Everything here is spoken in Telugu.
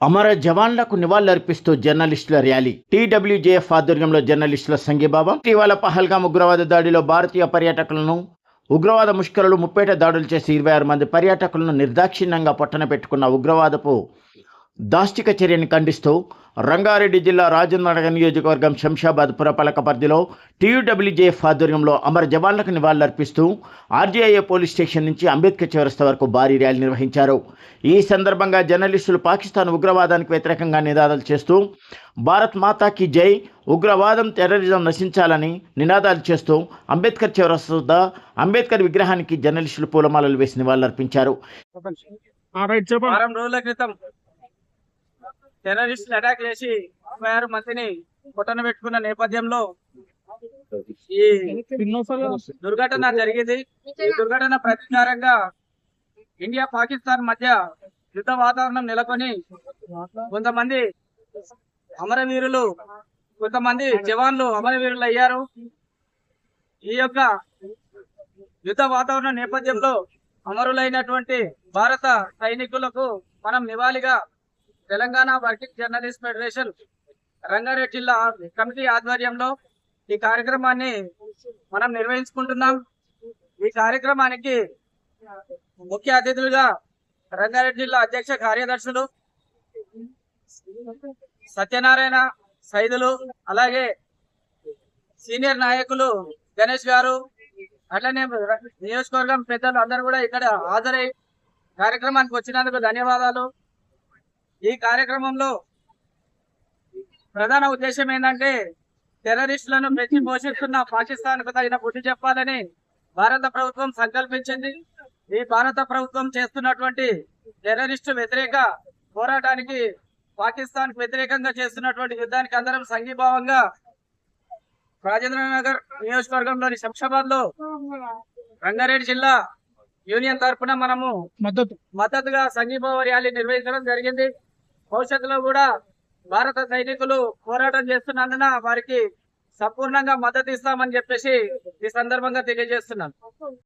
అమర జవాన్లకు నివాళులర్పిస్తూ జర్నలిస్టుల ర్యాలీ. టీడబ్ల్యూజేఎఫ్ ఆధ్వర్యంలో జర్నలిస్టుల సంఘీభావం. ఇటీవల పహల్గాం ఉగ్రవాద దాడిలో భారతీయ పర్యాటకులను ఉగ్రవాద ముష్కరులు ముప్పేట దాడులు చేసి ఇరవై ఆరు మంది పర్యాటకులను నిర్దాక్షిణ్యంగా పొట్టన పెట్టుకున్న ఉగ్రవాదపు దాష్టిక చర్యని ఖండిస్తూ రంగారెడ్డి జిల్లా రాజేంద్రనగర్ నియోజకవర్గం శంషాబాద్ పురపాలక పరిధిలో టీయూడబ్ల్యూజేఎఫ్ ఆధ్వర్యంలో అమర జవాన్లకు నివాళులర్పిస్తూ ఆర్జీఐఏ పోలీస్ స్టేషన్ నుంచి అంబేద్కర్ చౌరస్తా వరకు భారీ ర్యాలీ నిర్వహించారు. ఈ సందర్భంగా జర్నలిస్టులు పాకిస్తాన్ ఉగ్రవాదానికి వ్యతిరేకంగా నినాదాలు చేస్తూ భారత్ మాతాకి జై ఉగ్రవాదం టెర్రరిజం నశించాలని నినాదాలు చేస్తూ అంబేద్కర్ చౌరస్తా వద్ద అంబేద్కర్ విగ్రహానికి జర్నలిస్టులు పూలమాలలు వేసి నివాళులర్పించారు. రైట్ చెప్పండి. వారం రోజుల క్రితం టెర్రరిస్టులు అటాక్ చేసి ముప్పై ఆరు మందిని పొట్టన పెట్టుకున్న నేపథ్యంలో ఈ దుర్ఘటన జరిగింది. ఈ దుర్ఘటన ప్రతీకారంగా ఇండియా పాకిస్తాన్ మధ్య యుద్ధ వాతావరణం నెలకొని కొంతమంది అమరవీరులు కొంతమంది జవాన్లు అమరవీరులు అయ్యారు. ఈ యొక్క యుద్ధ వాతావరణ నేపథ్యంలో అమరులైనటువంటి భారత సైనికులకు మనం నివాళిగా Telangana working journalist federation Rangareddy జిల్లా కమిటీ ఆధ్వర్యంలో ఈ కార్యక్రమాన్ని మనం నిర్వహించుకుంటున్నాం. ఈ కార్యక్రమానికి ముఖ్య అతిథులుగా రంగారెడ్డి జిల్లా అధ్యక్ష కార్యదర్శులు సత్యనారాయణ సైదులు అలాగే సీనియర్ నాయకులు గణేష్ గారు అట్లనే నియోజకవర్గం పెద్దలు అందరూ కూడా ఇక్కడ హాజరై కార్యక్రమానికి వచ్చినందుకు ధన్యవాదాలు. ఈ కార్యక్రమంలో ప్రధాన ఉద్దేశం ఏంటంటే టెర్రరిస్టులను పెంచి పోషిస్తున్న పాకిస్తాన్కు తగిన బుద్ధి చెప్పాలని భారత ప్రభుత్వం సంకల్పించింది. ఈ భారత ప్రభుత్వం చేస్తున్నటువంటి టెర్రరిస్టు వ్యతిరేక పోరాటానికి పాకిస్తాన్ వ్యతిరేకంగా చేస్తున్నటువంటి యుద్ధానికి అందరం సంఘీభావంగా రాజేంద్ర నగర్ నియోజకవర్గంలోని శంషాబాద్లో రంగారెడ్డి జిల్లా యూనియన్ తరఫున మనము మద్దతు. మద్దతుగా సంఘీభావ ర్యాలీ నిర్వహించడం జరిగింది. భవిష్యత్తులో కూడా భారత సైనికులు పోరాటం చేస్తున్నందున వారికి సంపూర్ణంగా మద్దతు ఇస్తామని చెప్పేసి ఈ సందర్భంగా తెలియజేస్తున్నాను.